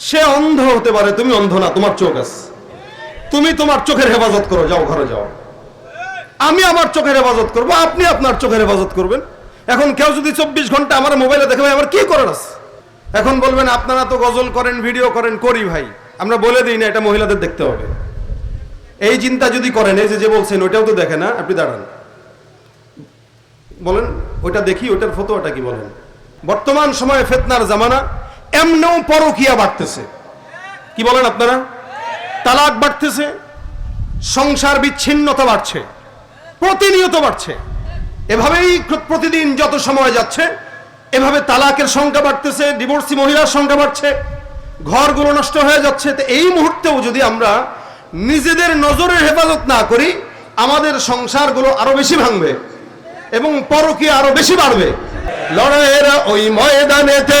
সে অন্ধ হতে পারে, তুমি অন্ধ না, তোমার চোখ আছে। তুমি তোমার চোখের হেফাজত করো, যাও ঘরে যাও। আমি আমার চোখের হেফাজত করব, আপনি আপনার চোখের হেফাজত করবেন। এখন কেউ যদি চব্বিশ ঘণ্টা আমার মোবাইলে দেখে, ভাই, আমার কি করার আছে? এখন বলবেন, আপনারা তো গজল করেন, ভিডিও করেন, করি ভাই। আমরা বলে দিই না, এটা মহিলাদের দেখতে হবে। এই চিন্তা যদি করেন, এই যে বলছেন, ওইটাও তো দেখে না, আপনি দাঁড়ান। বলেন, ওইটা দেখি, ওইটার ফটোটা কি বলেন? বর্তমান সময়ে ফেতনার জামানা এমনও পরকিয়া বাড়তেছে। কি বলেন আপনারা? তালাক বাড়তেছে, সংসার বিচ্ছিন্নতা বাড়ছে, প্রতিনিয়ত বাড়ছে। এভাবেই প্রতিদিন যত সময় যাচ্ছে, এভাবে তালাকের সংখ্যা বাড়তেছে ডিভোর্সি মহিলার সংখ্যা বাড়ছে, ঘরগুলো নষ্ট হয়ে যাচ্ছে। তো এই মুহূর্তেও যদি আমরা নিজেদের নজরের হেফাজত না করি, আমাদের সংসারগুলো আরও বেশি ভাঙবে এবং পরকীয়া আরও বেশি বাড়বে। লড়াইয়েরা ওই ময়দানেতে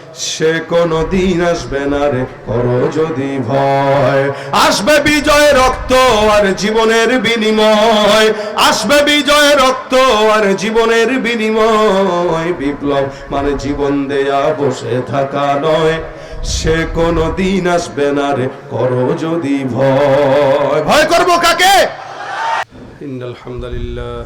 সে কোনো দিন আসবে না রে, করো যদি ভয়। আসবে বিজয় রক্ত আর জীবনের বিনিময়। আসবে বিজয় রক্ত আর জীবনের বিনিময়। বিপ্লব মানে জীবন দেয়া, বসে থাকা নয়। সে কোনো দিন আসবে না রে, করো যদি ভয়। ভয় করব কাকে? আলহামদুলিল্লাহ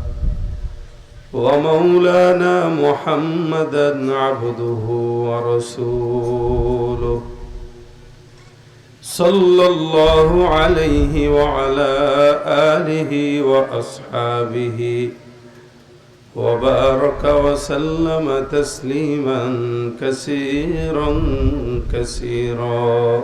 ومولانا محمدا عبده ورسوله. صلى الله عليه وعلى آله وأصحابه وبارك وسلم تسليما كثيرا كثيرا.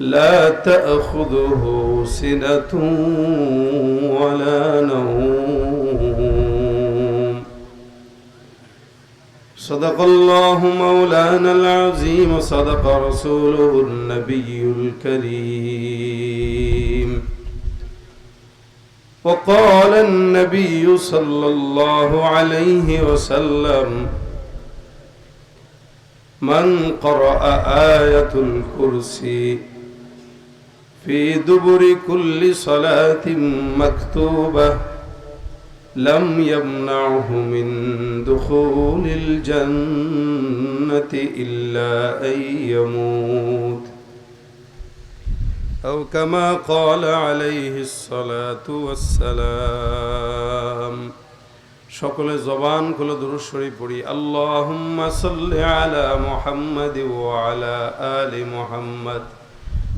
لا تأخذه سنة ولا نوم صدق الله مولانا العظيم صدق رسوله النبي الكريم وقال النبي صلى الله عليه وسلم من قرأ آية الكرسي في دبر كل صلاة مكتوبة لم يمنعه من دخول الجنة إلا أن يموت أو كما قال عليه الصلاة والسلام সকলে জবান খুলে দুরূদ শরীফ পড়ি আল্লাহুম্মা সাল্লি আলা মুহাম্মাদ ওয়া আলা আলি মুহাম্মাদ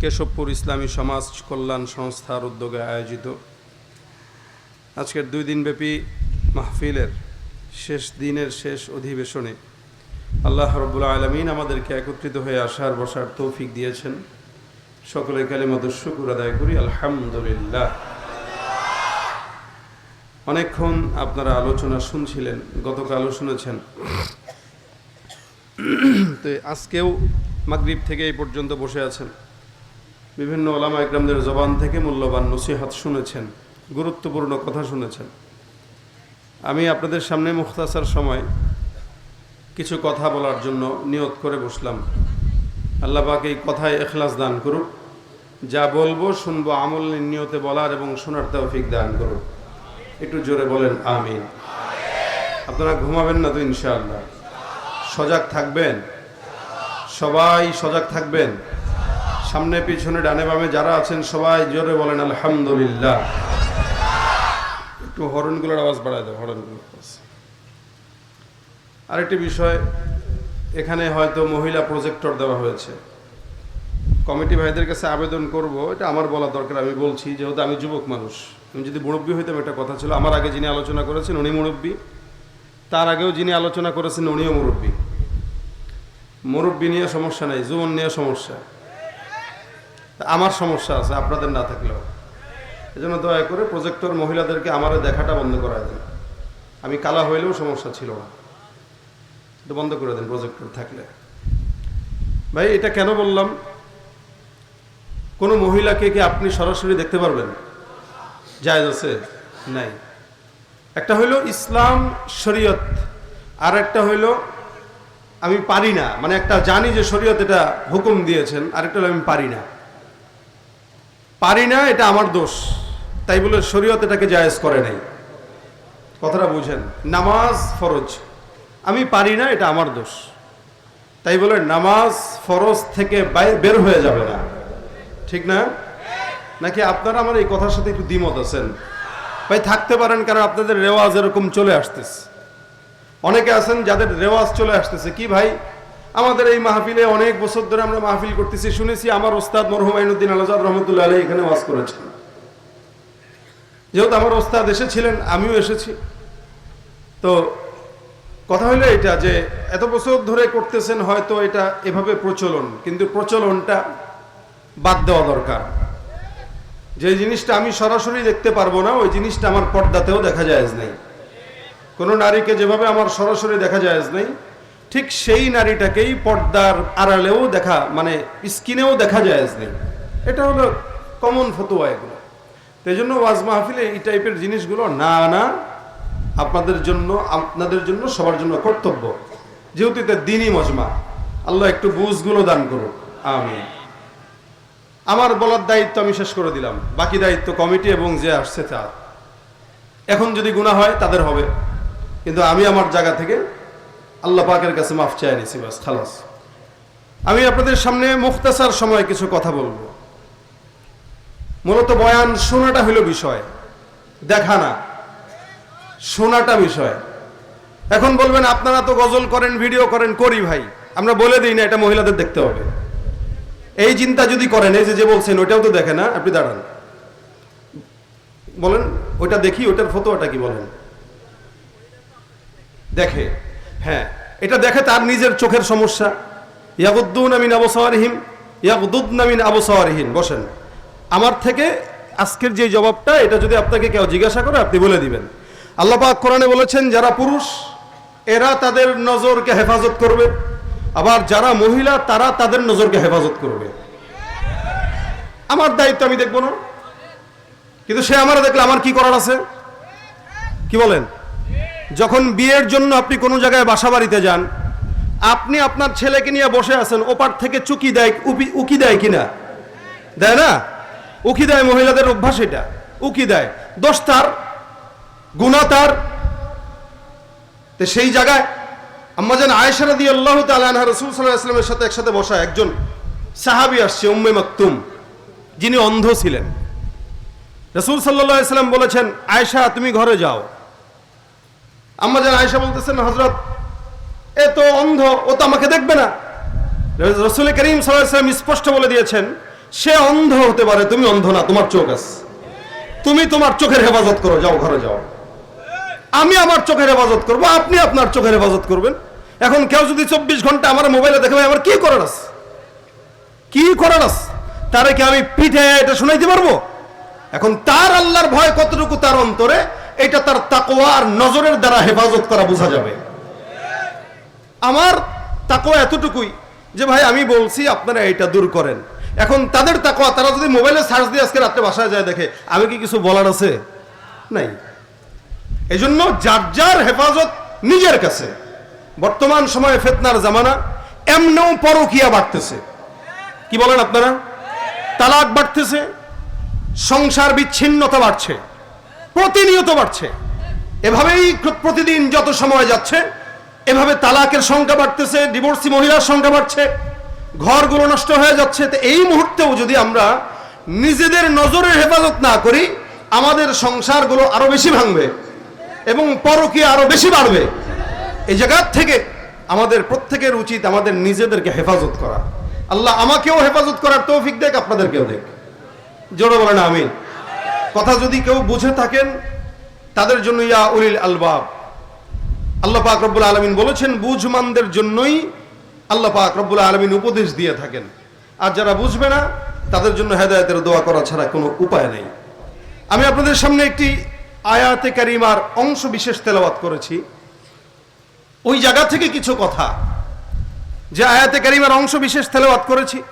কেশবপুর ইসলামী সমাজ কল্যাণ সংস্থার উদ্যোগে আয়োজিত আজকের দুই দিনব্যাপী মাহফিলের শেষ দিনের শেষ অধিবেশনে আল্লাহ রব্বুল আলমিন আমাদেরকে একত্রিত হয়ে আসার বসার তৌফিক দিয়েছেন। সকলের কালিমত শুকুর আদায় করি, আলহামদুলিল্লাহ। অনেকক্ষণ আপনারা আলোচনা শুনছিলেন, গতকালও শুনেছেন। তো আজকেও মাগরিব থেকে এই পর্যন্ত বসে আছেন। বিভিন্ন ওলামা একরামদের জবান থেকে মূল্যবান নসিহাত শুনেছেন, গুরুত্বপূর্ণ কথা শুনেছেন। আমি আপনাদের সামনে মুখতাসার সময় কিছু কথা বলার জন্য নিয়ত করে বসলাম। আল্লাহ পাক এই কথায় এখলাস দান করুক। যা বলব শুনব, আমল নিয়তে বলার এবং শোনার তৌফিক দান করুক। একটু জোরে বলেন, আমিন। আপনারা ঘুমাবেন না তো ইনশাআল্লাহ। সজাগ থাকবেন। সবাই সজাগ থাকবেন। সামনে, পিছনে, ডানে, বামে যারা আছেন, সবাই জোরে বলেন, আলহামদুলিল্লাহ। একটু হরনগুলোর আওয়াজ বাড়ায় দাও হরনগুলোর আওয়াজ। আরেকটি বিষয়, এখানে হয়তো মহিলা প্রজেক্টর দেওয়া হয়েছে। কমিটি ভাইদের কাছে আবেদন করব, এটা আমার বলা দরকার, আমি বলছি, যেহেতু আমি যুবক মানুষ, আমি যদি মুরব্বী হইতাম, একটা কথা ছিল, আমার আগে যিনি আলোচনা করেছেন উনি মুরব্বী, তার আগেও যিনি আলোচনা করেছেন উনিও মুরব্বী। মুরব্বী নিয়ে সমস্যা নেই জীবন নিয়ে সমস্যা। আমার সমস্যা আছে, আপনাদের না থাকলেও। এজন্য দয়া করে প্রজেক্টর মহিলাদেরকে আমার দেখাটা বন্ধ করায় দেন। আমি কালা হইলেও সমস্যা ছিল না। এটা বন্ধ করে দেন প্রজেক্টর থাকলে। ভাই, এটা কেন বললাম? কোনো মহিলাকে কি আপনি সরাসরি দেখতে পারবেন? জায়জ আছে? নাই। একটা হইল ইসলাম শরীয়ত আর একটা হইল আমি পারি না। মানে একটা জানি যে শরীয়ত এটা হুকুম দিয়েছেন, আরেকটা হলো আমি পারি না। পারি না, এটা আমার দোষ। তাই বলে শরীয়ত এটাকে জায়েজ করে নাই। কথাটা বুঝেন। নামাজ ফরজ। আমি পারি না, এটা আমার দোষ। তাই বলে নামাজ ফরজ থেকে বের হয়ে যাবে না। ঠিক না? নাকি আপনারা আমার এই কথার সাথে একটু দ্বিমত আছেন? ভাই, থাকতে পারেন কারণ আপনাদের রেওয়াজ এরকম চলে আসতেছে। অনেকে আছেন যাদের রেওয়াজ চলে আসতেছে। কি ভাই? আমাদের এই মাহফিলে অনেক বছর ধরে আমরা মাহফিল করতেছি, শুনেছি আমার ওস্তাদ মরহুম আইনুদ্দিন আলাজাদ রহমতুল্লাহ আলী এখানে ওয়াজ করেছেন। যেহেতু আমার ওস্তাদ এসেছিলেন, আমিও এসেছি। তো কথা হলো এটা যে, এত বছর ধরে করতেছেন হয়তো এটা এভাবে প্রচলন, কিন্তু প্রচলনটা বাদ দেওয়া দরকার। যে জিনিসটা আমি সরাসরি দেখতে পারব না, ওই জিনিসটা আমার পর্দাতেও দেখা যায় নেই। কোনো নারীকে যেভাবে আমার সরাসরি দেখা যায় নেই, ঠিক সেই নারীটাকেই পর্দার আড়ালেও দেখা মানে স্কিনেও দেখা যায় নেই। এটা হলো কমন ফতোয়া এগুলো। তাই জন্য ওয়াজ মাহফিলে এই টাইপের জিনিসগুলো না আনা আপনাদের জন্য আপনাদের জন্য সবার জন্য কর্তব্য। যেহেতু এটা দিনই মজমা, আল্লাহ একটু বুঝগুলো দান করুক। আমি আমার বলার দায়িত্ব আমি শেষ করে দিলাম। বাকি দায়িত্ব কমিটি এবং যে আসছে তার। এখন যদি গুণা হয়, তাদের হবে। কিন্তু আমি আমার জায়গা থেকে আল্লাহ পাকের কাছে মাফ চাই নিছি, বাস, খালাস। আমি আপনাদের সামনে মুখতাসার সময় কিছু কথা বলব। মূলত বয়ান শোনাটা হলো বিষয়, দেখা না, শোনাটা বিষয়। এখন বলবেন, আপনারা তো গজল করেন, ভিডিও করেন, করি ভাই। আমরা বলে দিই না, এটা মহিলাদের দেখতে হবে। এই চিন্তা যদি করেন, এই যে বলছেন, ওইটাও তো দেখে না, আপনি দাঁড়ান। বলেন, ওইটা দেখি, ওইটার ফটোটা কি বলেন? দেখে। হ্যাঁ এটা দেখে তার নিজের চোখের সমস্যা। ইয়াগুদ্দুন আমিন আবু সাওয়ারিহিম ইয়াগুদ্দুন আমিন আবু সাওয়ারিহিন বসেন। আমার থেকে আজকের যে জবাবটা, এটা যদি আপনাকে কেউ জিজ্ঞাসা করে, আপনি বলে দিবেন। আল্লাহ পাক কোরআনে বলেছেন, যারা পুরুষ, এরা তাদের নজরকে হেফাজত করবে। আবার যারা মহিলা, তারা তাদের নজরকে হেফাজত করবে। আমার দায়িত্ব আমি দেখব না। কিন্তু সে আমার দেখলে আমার কি করার আছে? কি বলেন? যখন বিয়ের জন্য আপনি কোনো জায়গায় বাসা বাড়িতে যান, আপনি আপনার ছেলেকে নিয়ে বসে আছেন, ওপার থেকে চুকি দেয়, উপি- উকি দেয় কিনা? দেয় না? উকি দেয় মহিলাদের অভ্যাস এটা। উকি দেয়। দোষ তার গুণা তার। সেই জায়গায় আম্মা যেন আয়েশারা দিয়ে আল্লাহ তালা রসুল সাল্লাহ আসলামের সাথে একসাথে বসা একজন সাহাবি আসছে, উম্মে মাকতুম। যিনি অন্ধ ছিলেন। রসুল সাল্লাহ সাল্লাম বলেছেন, আয়েশা, তুমি ঘরে যাও। আম্মা যেন আয়েশা বলতেছেন হজরত এ তো অন্ধ, ও তো আমাকে দেখবে না। রসুল করিম সাল্লাম স্পষ্ট বলে দিয়েছেন, সে অন্ধ হতে পারে, তুমি অন্ধ না, তোমার চোখ আছে। তুমি তোমার চোখের হেফাজত করো, যাও, ঘরে যাও। আমি আমার চোখের হেফাজত করব, আপনি আপনার চোখের হেফাজত করবেন। এখন কেউ যদি চব্বিশ ঘণ্টা আমার মোবাইলে দেখে, ভাই, আমার কি করার আছে? কি করার আছে? তারে কি আমি পিঠে এটা শোনাইতে পারব? এখন তার আল্লাহর ভয় কতটুকু তার অন্তরে এটা তার তাকওয়া আর নজরের দ্বারা হেফাজত করা বোঝা যাবে। আমার তাকোয়া এতটুকুই যে ভাই, আমি বলছি আপনারা এটা দূর করেন। এখন তাদের তাকোয়া তারা যদি মোবাইলে সার্চ দিয়ে আজকে রাত্রে বাসায় যায় দেখে, আমি কি কিছু বলার আছে? নাই। এজন্য যার যার হেফাজত নিজের কাছে। বর্তমান সময়ে ফেতনার জামানা, এমনও পরকিয়া বাড়তেছে। কি বলেন আপনারা? তালাক বাড়তেছে, সংসার বিচ্ছিন্নতা বাড়ছে। প্রতিনিয়ত বাড়ছে। এভাবেই প্রতিদিন যত সময় যাচ্ছে, এভাবে তালাকের সংখ্যা বাড়তেছে ডিভোর্সি মহিলার সংখ্যা বাড়ছে, ঘরগুলো নষ্ট হয়ে যাচ্ছে। তো এই মুহূর্তেও যদি আমরা নিজেদের নজরের হেফাজত না করি, আমাদের সংসারগুলো আরও বেশি ভাঙবে এবং পরকীয়া আরও বেশি বাড়বে। এই জায়গার থেকে আমাদের প্রত্যেকের উচিত আমাদের নিজেদেরকে হেফাজত করা। আল্লাহ আমাকেও হেফাজত করার তৌফিক দেখ আপনাদেরকেও দেখ জোরে বলেন, আমিন। কথা যদি কেউ বুঝে থাকেন, তাদের জন্য ইয়া উলিল আলবাব। আল্লাহ পাক রব্বুল আলমিন বলেছেন বুঝমানদের জন্যই আল্লাহ পাক রব্বুল আলমিন উপদেশ দিয়ে থাকেন। আর যারা বুঝবে না, তাদের জন্য হেদায়তের দোয়া করা ছাড়া কোনো উপায় নেই। আমি আপনাদের সামনে একটি আয়াতে কারিমার অংশ বিশেষ তেলাওয়াত করেছি। ওই জায়গা থেকে কিছু কথা। যে আয়াতে কারিমার অংশ বিশেষ তেলাওয়াত করেছি,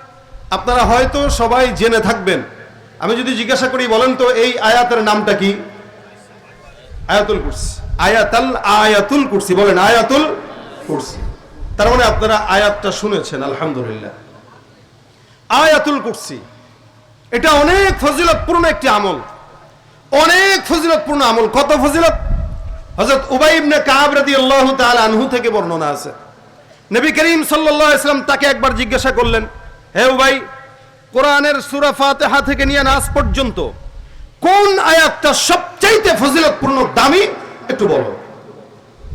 আপনারা হয়তো সবাই জেনে থাকবেন। আমি যদি জিজ্ঞাসা করি, বলেন তো এই আয়াতের নামটা কি? আয়াতুল কুরসি। আয়াতাল আয়াতুল কুরসি, বলেন আয়াতুল কুরসি। তার মানে আপনারা আয়াতটা শুনেছেন, আলহামদুলিল্লাহ। আয়াতুল কুরসি, এটা অনেক ফজিলতপূর্ণ একটি আমল। অনেক ফজিলতপূর্ণ আমল। কত ফজিলত? হযরত উবাই ইবনে কাব রাদিয়াল্লাহু তাআলা আনহু থেকে বর্ণনা আছে। নবী করিম সাল্লাল্লাহু আলাইহি তাকে একবার জিজ্ঞাসা করলেন, হে উবাই কোরআনের সূরা ফাতিহা থেকে নিয়ে নাস পর্যন্ত কোন আয়াতটা সবচাইতে ফজিলতপূর্ণ, দামি, একটু বলো।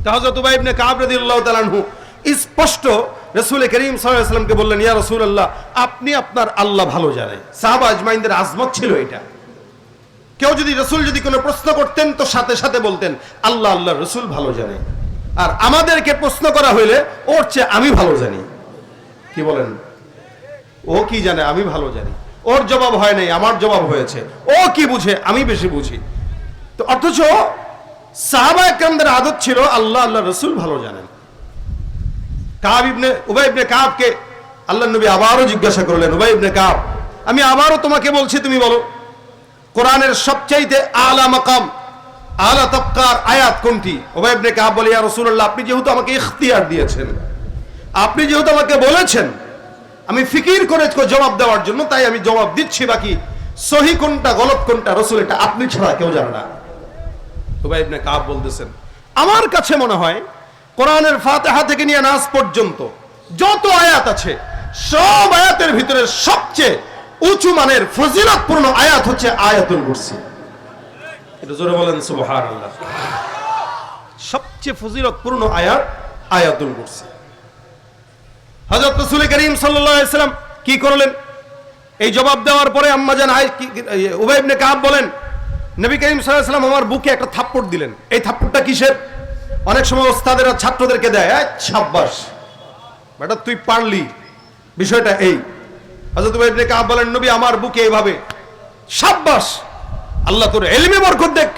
তা হযরত উবাই ইবনে কাব রাদিয়াল্লাহু তাআলা আনহু স্পষ্ট রাসূল করিম সাল্লাল্লাহু আলাইহি বললেন, ইয়া রাসূলুল্লাহ, আপনি আপনার আল্লাহ ভালো জানে সাহাবা আজমাইনদের আজমত ছিল এটা। কেউ যদি রসুল যদি কোনো প্রশ্ন করতেন, তো সাথে সাথে বলতেন, আল্লাহ আল্লাহ রসুল ভালো জানে। আর আমাদেরকে প্রশ্ন করা হইলে, ওর চেয়ে আমি ভালো জানি। কি বলেন? ও কি জানে, আমি ভালো জানি। ওর জবাব হয় নাই, আমার জবাব হয়েছে। ও কি বুঝে, আমি বেশি বুঝি। তো অথচ সাহাবা একরামদের আদত ছিল, আল্লাহ আল্লাহ রসুল ভালো জানেন। কাব ইবনে, উবাই ইবনে কাবকে আল্লাহ নবী আবারও জিজ্ঞাসা করলেন, উবাই ইবনে কাব, আমি আবারও তোমাকে বলছি, তুমি বলো, কোরআনের সবচাইতে আলা মাকাম, আলা তবকার আয়াত কোনটি? ওবাই ইবনে কাব বলে, ইয়া রাসূলুল্লাহ, আপনি যেহেতু আমাকে ইখতিয়ার দিয়েছেন, আপনি যেহেতু আমাকে বলেছেন আমি ফিকির করে জবাব দেওয়ার জন্য, তাই আমি জবাব দিচ্ছি বাকি। সহি কোনটা, গলত কোনটা, রসুল এটা আপনি ছাড়া কেউ জানে না। ওবাই ইবনে কাব বলতেছেন, আমার কাছে মনে হয় কোরআনের ফাতিহা থেকে নিয়ে নাস পর্যন্ত যত আয়াত আছে, সব আয়াতের ভিতরে সবচেয়ে উঁচু মানের ফজিলতপূর্ণ আয়াত হচ্ছে আয়াতুল কুরসি। এটা জোরে বলেন, সুবহানাল্লাহ। সবচেয়ে ফজিলতপূর্ণ আয়াত আয়াতুল কুরসি। হযরত রাসূল করিম সাল্লাম কি করলেন? এই জবাব দেওয়ার পরে আম্মা জান আয় উবাই ইবনে কাব বলেন, নবী করিম সাল্লাম আমার বুকে একটা থাপ্পড় দিলেন। এই থাপ্পড়টা কিসের? অনেক সময় ওস্তাদেরা ছাত্রদেরকে দেয়, এই সাব্বাস বেটা তুই পারলি। বিষয়টা এই। হযরত উবাই ইবনে কাব বলেন, নবী আমার বুকে এইভাবে সাব্বাস আল্লাহ তোর এলমে বরকত দেখ।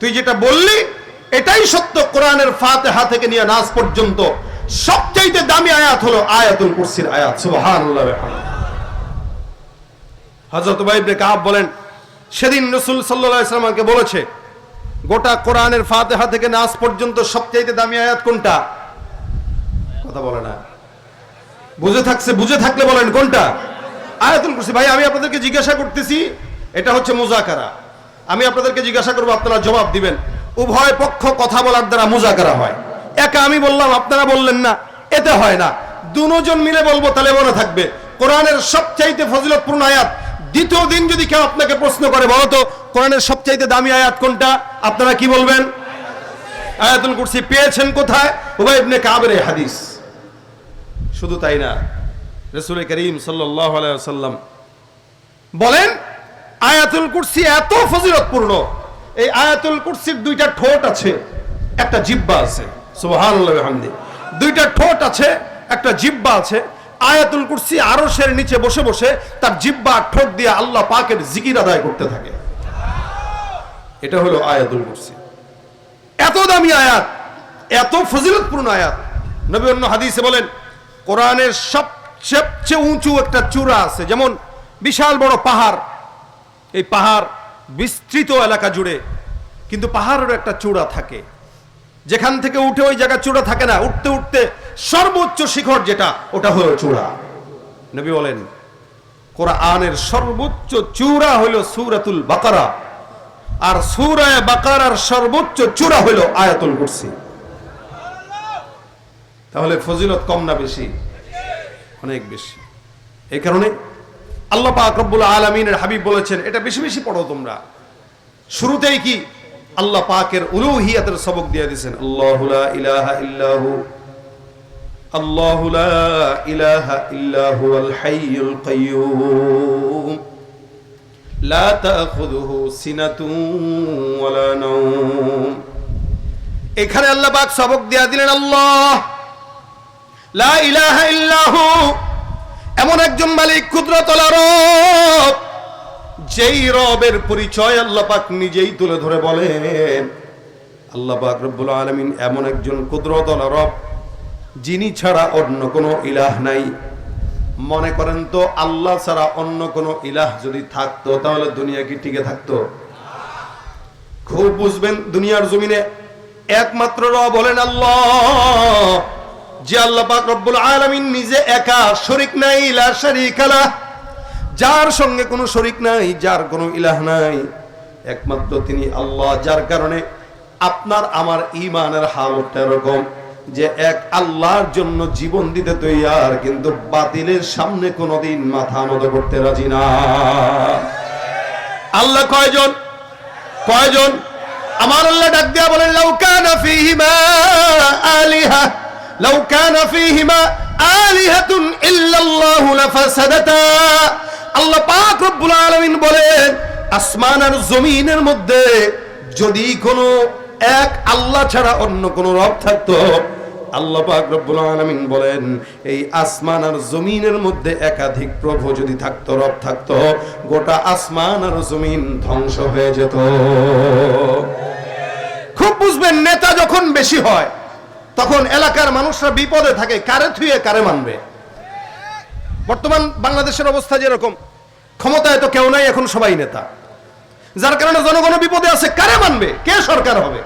তুই যেটা বললি, এটাই সত্য। কোরআনের ফাতিহা থেকে নিয়ে নাস পর্যন্ত সবচাইতে দামি আয়াত হলো আয়াতুল কুরসির আয়াত, সুবহানাল্লাহ বিহামদিহি। হজরত বাইবনে কাব বলেন, সেদিন রসুল সাল্লাহ ইসলামকে বলেছে, গোটা কোরআনের ফাতেহা থেকে নাস পর্যন্ত সবচাইতে দামি আয়াত কোনটা? কথা বলে না। বুঝে থাকছে, বুঝে থাকলে বলেন কোনটা? আয়াতুল কুরসি। ভাই, আমি আপনাদেরকে জিজ্ঞাসা করতেছি, এটা হচ্ছে মুজাকারা। আমি আপনাদেরকে জিজ্ঞাসা করব, আপনারা জবাব দিবেন। উভয় পক্ষ কথা বলার দ্বারা মুজাকারা হয়। একা আমি বললাম, আপনারা বললেন না, এতে হয় না। দুজন মিলে বলব, তাহলে মনে থাকবে। কোরআনের সবচাইতে ফজিলতপূর্ণ আয়াত, দ্বিতীয় দিন যদি কেউ আপনাকে প্রশ্ন করে, বলো তো, কোরআনের সবচাইতে দামি আয়াত কোনটা? আপনারা কি বলবেন? আয়াতুল কুরসি পেয়েছেন কোথায়? উবাই ইবনে কাবের হাদিস। শুধু তাই না রসুল করিম সাল্লাহ সাল্লাম বলেন, আয়াতুল কুরসি এত ফজিলতপূর্ণ। এই আয়াতুল কুরসির দুইটা ঠোঁট আছে, একটা জিব্বা আছে। দুইটা ঠোঁট আছে, একটা জিব্বা আছে। আয়াতুল কুরসি নিচে বসে বসে তার জিব্বা ঠোঁট দিয়ে আল্লাহ পাকের জিকির আদায় করতে থাকে। এটা হলো আয়াতুল কুরসি। এত দামি আয়াত, এত ফজিলতপূর্ণ আয়াত। নবী অন্য হাদিসে বলেন, কোরআনের সবচেয়ে উঁচু একটা চূড়া আছে, যেমন বিশাল বড় পাহাড়। এই পাহাড় বিস্তৃত এলাকা জুড়ে, কিন্তু পাহাড়ের একটা চূড়া থাকে। যেখান থেকে উঠে ওই জায়গা চূড়া থাকে না, উঠতে উঠতে সর্বোচ্চ শিখর যেটা, ওটা হলো চূড়া। নবী বলেন, কোরআনের সর্বোচ্চ চূড়া হলো সুরাতুল বাকারা, আর সুরায় বাকারার সর্বোচ্চ চূড়া হলো আয়াতুল কুরসি। তাহলে ফজিলত কম না বেশি? অনেক বেশি। এই কারণে আল্লাহ পাক রব্বুল আলমিনের হাবিব বলেছেন, এটা বেশি বেশি পড়ো তোমরা। শুরুতেই কি? আল্লাহ পাকের উলুহিয়াতের সবক দিয়ে দিয়েছেন আল্লাহ লা ইলাহা ইল্লাহু। আল্লাহু লা ইলাহা ইল্লাহু আল হাইয়ুল কাইয়্যুম লা তাখুযুহু সিনাতুন ওয়ালা নাওম। এখানে আল্লাহ পাক সবক দিয়া দিলেন আল্লাহ। লা ইলাহা ইল্লাহু। এমন একজন মালিক ক্ষুদ্রতলা রব যেই রবের পরিচয় আল্লাহ পাক নিজেই তুলে ধরে বলেন। আল্লাহ পাক রব্বুল আলামিন এমন একজন ক্ষুদ্রতলা রব, যিনি ছাড়া অন্য কোনো ইলাহ নাই। মনে করেন তো, আল্লাহ ছাড়া অন্য কোনো ইলাহ যদি থাকতো, তাহলে দুনিয়া কি টিকে থাকতো? খুব বুঝবেন দুনিয়ার জমিনে একমাত্র রব বলেন আল্লাহ, যে আল্লাহ পাক রব্বুল আলামিন নিজে একা শরিক নাই, লা শারীকা লাহ। যার সঙ্গে কোনো শরিক নাই, যার কোনো ইলাহ নাই, একমাত্র তিনি আল্লাহ, যার কারণে আপনার আমার ইমানের হালতটা এরকম যে এক আল্লাহর জন্য জীবন দিতে তৈয়ার, কিন্তু বাতিলের সামনে কোনোদিন মাথা নত করতে রাজি না। আল্লাহ কয়জন? কয়জন? আমার আল্লাহ ডাক দিয়া বলেন লাউকানা ফীহিমা আলিহা লাউকানা ফীহিমা আলিহাতুন ইল্লাল্লাহু লাফাসাদাতা। আল্লাহ পাক রব্বুল আলামিন বলেন আসমান আর জমিনের মধ্যে যদি কোনো এক আল্লাহ ছাড়া অন্য কোন রব থাকতো, আল্লাহ পাক রব্বুল আলামিন বলেন, এই আসমান আর জমিনের মধ্যে একাধিক প্রভু যদি থাকতো, রব থাকতো, গোটা আসমান আর জমিন ধ্বংস হয়ে যেত। খুব বুঝবেন, নেতা যখন বেশি হয়, তখন এলাকার মানুষরা বিপদে থাকে, কারে থুয়ে কারে মানবে। বর্তমান বাংলাদেশের অবস্থা যেরকম, ক্ষমতায় তো কেউ নাই, এখন সবাই নেতা। যার কারণে জনগণ বিপদে আছে, কারে মানবে? কে সরকার হবে?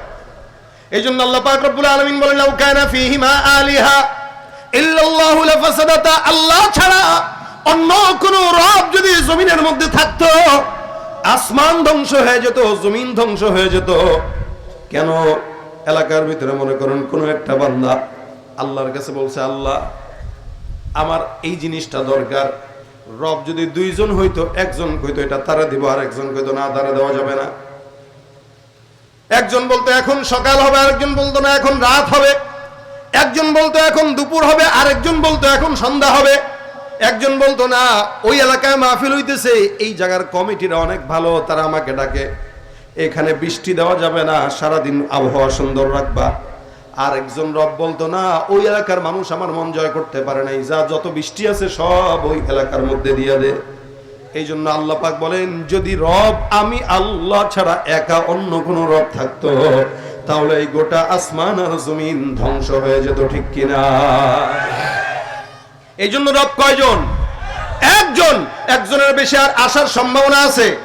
এই জন্য আল্লাহ পাক রব্বুল আলামিন বলেন, লাউ কানা ফীহিমা আলিহা ইল্লাল্লাহু আল্লাহ ছাড়া অন্য কোন রব যদি জমিনের মধ্যে থাকতো, আসমান ধ্বংস হয়ে যেত, জমিন ধ্বংস হয়ে যেত। কেন? এলাকার ভিতরে মনে করেন, কোন একটা বান্দা আল্লাহর কাছে বলছে, আল্লাহ আমার এই জিনিসটা দরকার। রব যদি দুইজন হইতো, একজন কইতো, এটা তারা দিব, আর একজন কইতো, না, তারা দেওয়া যাবে না। একজন বলতো, এখন সকাল হবে আরেকজন বলতো, না, এখন রাত হবে। একজন বলতো, এখন দুপুর হবে আরেকজন বলতো, এখন সন্ধ্যা হবে। একজন বলতো, না, ওই এলাকায় মাহফিল হইতেছে, এই জায়গার কমিটিরা অনেক ভালো, তারা আমাকে ডাকে। এখানে বৃষ্টি দেওয়া যাবে না, সারাদিন আবহাওয়া সুন্দর রাখবা। আর একজন রব বলতো, না, ওই এলাকার মানুষ আমার মন জয় করতে পারে নাই। যা যত বৃষ্টি আছে সব ওই এলাকার মধ্যে দিয়ে দে। এই জন্য আল্লাহ পাক বলেন, যদি রব, আমি আল্লাহ ছাড়া একা অন্য কোন রব থাকতো, তাহলে এই গোটা আসমান আর জমিন ধ্বংস হয়ে যেত, ঠিক কিনা এই জন্য রব কয়জন? একজন। একজনের বেশি আর আসার সম্ভাবনা আছে।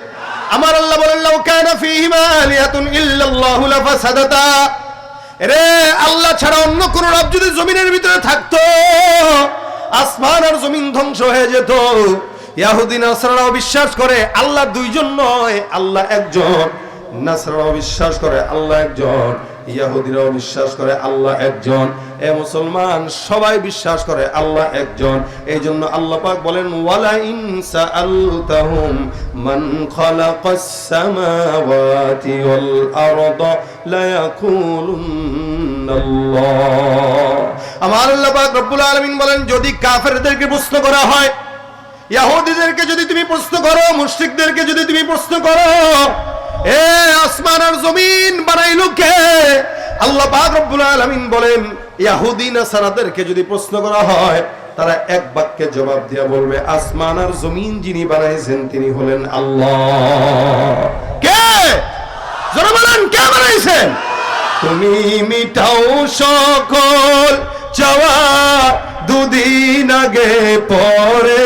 আমার আল্লাহ বলেন, লাউ কানা ফীহিমা আলিয়াতুন ইল্লাল্লাহু লাফাসাদাতা। রে আল্লাহ ছাড়া অন্য কোন রব যদি জমিনের ভিতরে থাকতো, আসমান আর জমিন ধ্বংস হয়ে যেত। ইয়াহুদি নাসরারাও বিশ্বাস করে আল্লাহ দুইজন নয়, আল্লাহ একজন। নাসরারাও বিশ্বাস করে আল্লাহ একজন। ইয়াহুদিরাও বিশ্বাস করে আল্লাহ একজন। এ মুসলমান, সবাই বিশ্বাস করে আল্লাহ একজন। এই জন্য আল্লাহ পাক বলেন ওয়ালা ইনসা আলতাহুম মান খালাকাস সামাওয়াতি ওয়াল আরদা লা ইয়াকুলুন্নাল্লাহ আমার আল্লাহ পাক রব্বুল আলামিন বলেন, যদি কাফেরদেরকে প্রশ্ন করা হয়, ইয়াহুদিদেরকে যদি তুমি প্রশ্ন করো, মুশরিকদেরকে যদি তুমি প্রশ্ন করো এ আসমান আর জমিন বানাইলো কে? আল্লাহ পাক রব্বুল আলামিন বলেন, ইয়াহুদি নাসারাদেরকে যদি প্রশ্ন করা হয়, তারা এক বাক্যে জবাব দিয়া বলবে, আসমান আর জমিন যিনি বানাইছেন, তিনি হলেন আল্লাহ। কে? বলেন, কে বানাইছেন? তুমি মিটাও সকল চাওয়া দুদিন আগে পরে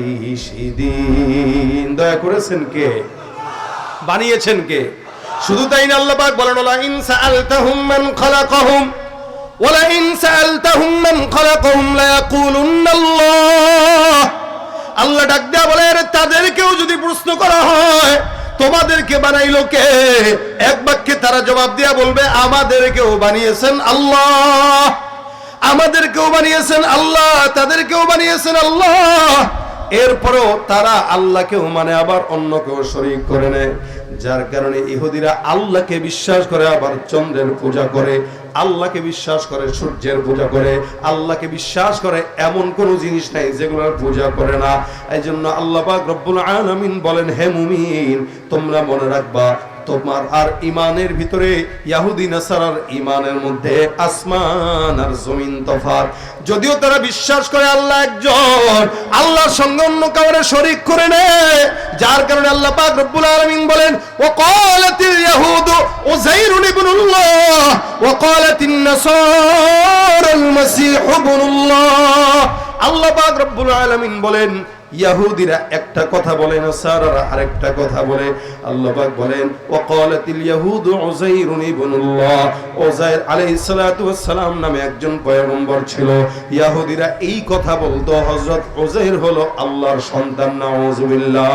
নিশিদিন দয়া করেছেন কে? বানিয়েছেন কে? শুধু তাই না আল্লাহ পাক বলেন, ওলা ইন সাআলতাহুম মান ওলা ইন সাআলতাহুম মান খালাকাহুম লা ইয়াকুলুন্না আল্লাহ আল্লাহ ডাক দেয়া বলে, "আরে তাদেরকেও যদি প্রশ্ন করা হয়, তোমাদেরকে বানাইলো কে? এক বাক্যে তারা জবাব দিয়া বলবে, আমাদেরকেও বানিয়েছেন আল্লাহ। আমাদেরকেও বানিয়েছেন আল্লাহ, তাদেরকেও বানিয়েছেন আল্লাহ। এরপরেও তারা আল্লাহকেও মানে আবার অন্য কেউ শরিক করে নেয়। যার কারণে ইহুদিরা আল্লাহকে বিশ্বাস করে, আবার চন্দ্রের পূজা করে, আল্লাহকে বিশ্বাস করে, সূর্যের পূজা করে, আল্লাহকে বিশ্বাস করে, এমন কোন জিনিস নাই যেগুলোর পূজা করে না। এই জন্য আল্লাহ রব্বুল বলেন, হে মুমিন, তোমরা মনে রাখবা তোমার আর ইমানের ভিতরে ইয়াহুদি, নাসারার ইমানের মধ্যে আসমান আর জমিন তফাত যদিও তারা বিশ্বাস করে আল্লাহ একজন, আল্লাহর সঙ্গে অন্য কাউরে শরিক করে নেয়, যার কারণে আল্লাহ পাক রব্বুল আলামিন বলেন ওয়াকালাতিল ইয়াহুদু উযাইরুন ইবনুল্লাহ ওয়াকালাতিন নাসারাল মাসীহ ইবনুল্লাহ। আল্লাহ পাক রব্বুল আলামিন বলেন ইয়াহুদিরা একটা কথা বলে না সারারা আরেকটা কথা বলে। আল্লাহ পাক বলেন, ওয়াকালাতিল ইয়াহুদু উযাইরুন ইবনুল্লাহ। উযাইর আলাইহিস সালাতু ওয়াস সালাম নামে একজন পয়গম্বর ছিল। ইয়াহুদিরা এই কথা বলতো, হযরত উযাইর হলো আল্লাহর সন্তান, নাউজুবিল্লাহ।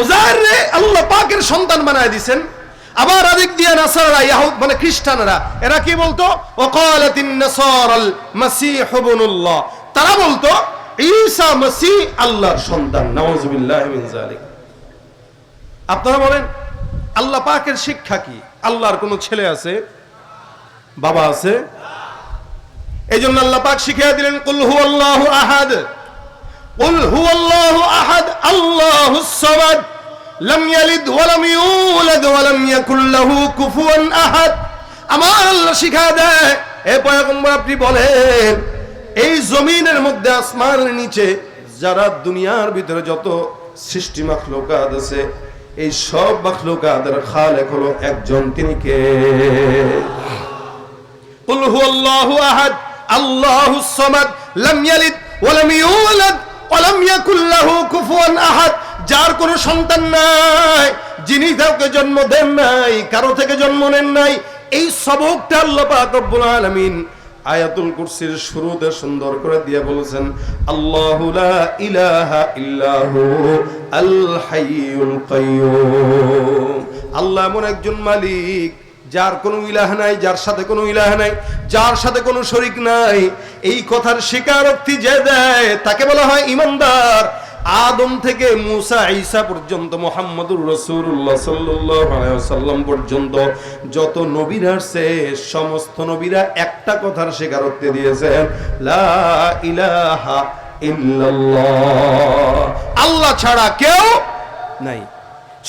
উযাইর রে, আল্লাহ পাকের সন্তান বানায় দিবেন আবার আদিক দিয়ে নাসারা ইয়াহুদ মানে খ্রিস্টানরা, এরা কি বলতো? ওয়াকালাতিন নাসারাল মাসীহ ইবনুল্লাহ। তারা বলতো ঈসা মসিহ আল্লাহর সন্তান যালিক। আপনারা বলেন, আল্লাহ পাকের শিক্ষা কি? আল্লাহর কোনো ছেলে আছে? বাবা আছে? এই জন্য আল্লাহ পাক শিখিয়ে দিলেন, কুল হুয়াল্লাহু আহাদ। কুল হুয়াল্লাহু আহাদ, আল্লাহুস সামাদ। লাম ইয়ালিদ ওয়া লাম ইউলাদ ওয়া ইয়াকুল লাহু কুফুয়ান আহাদ। আমার আল্লাহ শিখায় দেয়। এ পয়গম্বর, আপনি বলেন এই জমিনের মধ্যে আসমানের নিচে যারা দুনিয়ার ভিতরে যত সৃষ্টি মাখলুকাত আছে এই সব মাখলুকাতের খালেক হলো একজন তিনি কে قل هو الله احد الله الصمد لم يلد ولم يولد ولم يكن له كفوا احد যার কোনো সন্তান নাই যিনি কাউকে জন্ম দেন নাই কারো থেকে জন্ম নেন নাই এই সবকটা আল্লাহ পাক রব্বুল আলামিন আয়াতুল কুরসির শুরুতে সুন্দর করে দিয়ে বলেছেন, আল্লাহু এমন একজন মালিক, যার কোনো ইলাহ নাই, যার সাথে কোনো ইলাহ নাই, যার সাথে কোনো শরিক নাই। এই কথার স্বীকারোক্তি যে দেয়, তাকে বলা হয় ইমানদার। আদম থেকে মুসা, ঈসা পর্যন্ত, মোহাম্মদুর রসুল্লাহ সাল্লাম পর্যন্ত যত নবীরা আসছে, সমস্ত নবীরা একটা কথার স্বীকারোক্তি দিয়েছেন আল্লাহ ছাড়া কেউ নাই।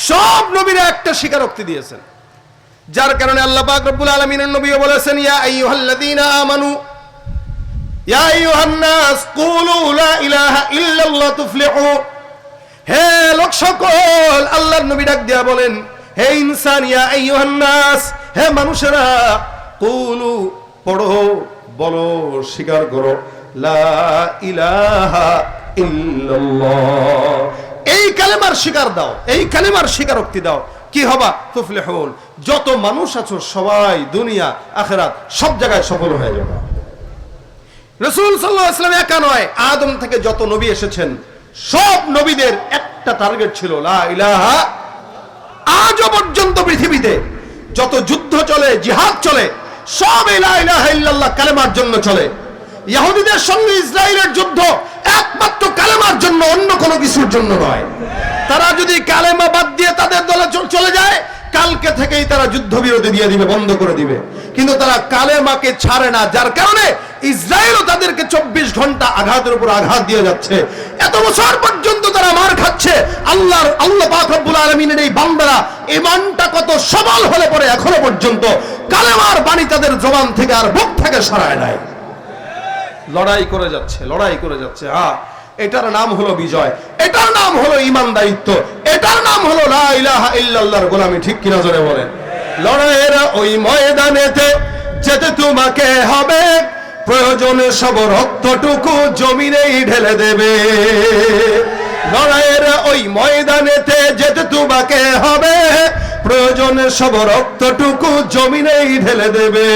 সব নবীরা একটা স্বীকারোক্তি দিয়েছেন। যার কারণে আল্লাহ পাক রব্বুল আলামিনের নবীও বলেছেন, ইয়া আইয়ুহাল্লাযীনা আমানু ইয়া আইয়ুহান নাস কুলু লা ইলাহা ইল্লাল্লাহ তুফলিহু স্বীকার করো এই কালেমার স্বীকার দাও, এই কালেমার স্বীকারোক্তি দাও। কি হবা? তুফলিহুন। যত মানুষ আছো, সবাই দুনিয়া, আখেরাত, সব জায়গায় সফল হয়ে যাবে। রসুল সাল্লাহ আসলাম একা নয়। আদম থেকে যত নবী এসেছেন, সব নবীদের একটা টার্গেট ছিল, লা ইলাহা পর্যন্ত পৃথিবীতে যত যুদ্ধ চলে, জিহাদ চলে সব ইলাহা কালেমার জন্য চলে। ইহুদিদের সঙ্গে ইসরায়েলের যুদ্ধ একমাত্র কালেমার জন্য, অন্য কোনো কিছুর জন্য নয়। তারা যদি কালেমা বাদ দিয়ে তাদের দলে চলে যায় কালকে থেকেই তারা যুদ্ধবিরতি দিয়ে দিবে, বন্ধ করে দিবে। কিন্তু তারা কালে কালেমাকে ছাড়ে না, যার কারণে ইসরায়েলও তাদেরকে চব্বিশ ঘণ্টা আঘাতের উপর আঘাত দিয়ে যাচ্ছে। এত বছর পর্যন্ত তারা মার খাচ্ছে। আল্লাহর, আল্লাহ পাক রব্বুল আলমিনের এই বান্দারা ইমানটা কত সবল হলে পরে এখনও পর্যন্ত কালেমার বাণী তাদের জবান থেকে আর বুক থেকে সরায় নাই। লড়াই করে যাচ্ছে, লড়াই করে যাচ্ছে। হ্যাঁ এটার নাম হলো বিজয়, এটার নাম হলো ইমান দায়িত্ব, এটার নাম হলো ইল্লাল্লাহর গোলামি, ঠিক কিনা জোরে বলেন? লড়াইয়ের ওই ময়দানেতে যেতে তোমাকে হবে, প্রয়োজনে সব রক্তটুকু জমিনেই ঢেলে দেবে। লড়াইয়ের ওই ময়দানেতে যেতে তোমাকে হবে প্রয়োজনে সব রক্তটুকু জমিনেই ঢেলে দেবে।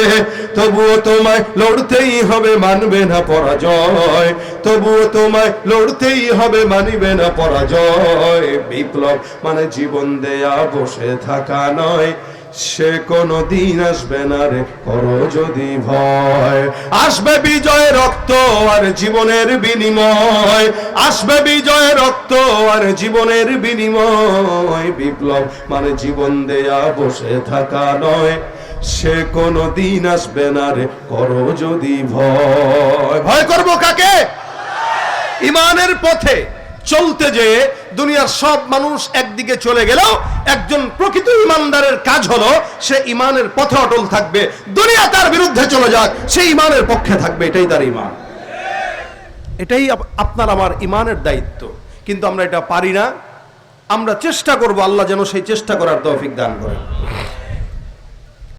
তবুও তোমায় লড়তেই হবে, মানবে না পরাজয়। তবুও তোমায় লড়তেই হবে, মানিবে না পরাজয়। বিপ্লব মানে জীবন দেয়া, বসে থাকা নয়। সে কোনো দিন আসবে না রে, করো যদি ভয়। আসবে বিজয়, রক্ত আর জীবনের বিনিময়। আসবে বিজয়, রক্ত আর জীবনের বিনিময়। বিপ্লব মানে জীবন দেয়া, বসে থাকা নয়। সে কোনো দিন আসবে না রে, করো যদি ভয়। ভয় করব কাকে? ইমানের পথে চলতে যে দুনিয়ার সব মানুষ একদিকে চলে গেলেও একজন প্রকৃত ইমানদারের কাজ হলো সে ইমানের পথে অটল থাকবে। দুনিয়া তার বিরুদ্ধে চলে যাক, সে ইমানের পক্ষে থাকবে, এটাই তার ইমান। এটাই আপনার আমার ইমানের দায়িত্ব। কিন্তু আমরা এটা পারি না। আমরা চেষ্টা করব আল্লাহ যেন সেই চেষ্টা করার তৌফিক দান করেন।